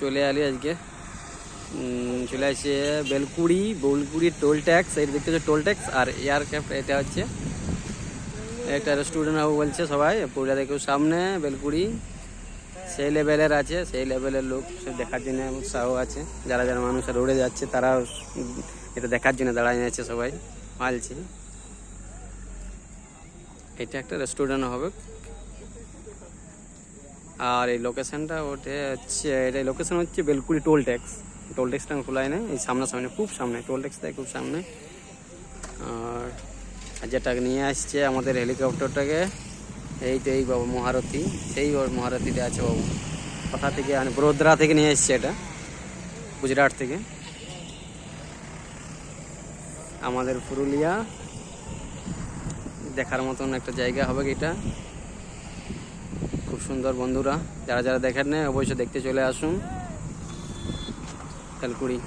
চলে আলি আজকে। চলে আসছে বেলকুড়ি বেলকুড়ি টোল ট্যাক্স। এই দেখতে হচ্ছে টোল ট্যাক্স আর এয়ার ক্যাম্প, এটা হচ্ছে একটা রেস্টুরেন্ট বাবু বলছে সবাই। পুরুলিয়া থেকে সামনে, বেলকুড়ি। সেই লেভেলের আছে, সেই লেভেলের লোক দেখার জন্য উৎসাহ আছে। যারা যারা মানুষ রোডে যাচ্ছে তারা এটা দেখার জন্য দাঁড়ায় আছে সবাই। মালছে। এটা একটা রেস্টুরেন্ট হবে। আর এই লোকেশনটা ওঠে হচ্ছে, এটা লোকেশন হচ্ছে বেলকুড়ি টোল ট্যাক্স টোল ট্যাক্সটা আমি খোলাই না এই সামনে সামনে খুব সামনে টোল ট্যাক্সটা খুব সামনে। আর আর যেটা নিয়ে আসছে আমাদের হেলিকপ্টারটাকে এই তো এই বাবু মহারথী, সেই ওর মহারথীতে আছে বাবু। কোথা থেকে মানে বরোদরা থেকে নিয়ে এসছে এটা, গুজরাট থেকে। আমাদের পুরুলিয়া, দেখার মতন একটা জায়গা হবে এটা। খুব সুন্দর বন্ধুরা যারা যারা দেখেন না অবশ্যই দেখতে চলে আসুন। তেলকুড়ি।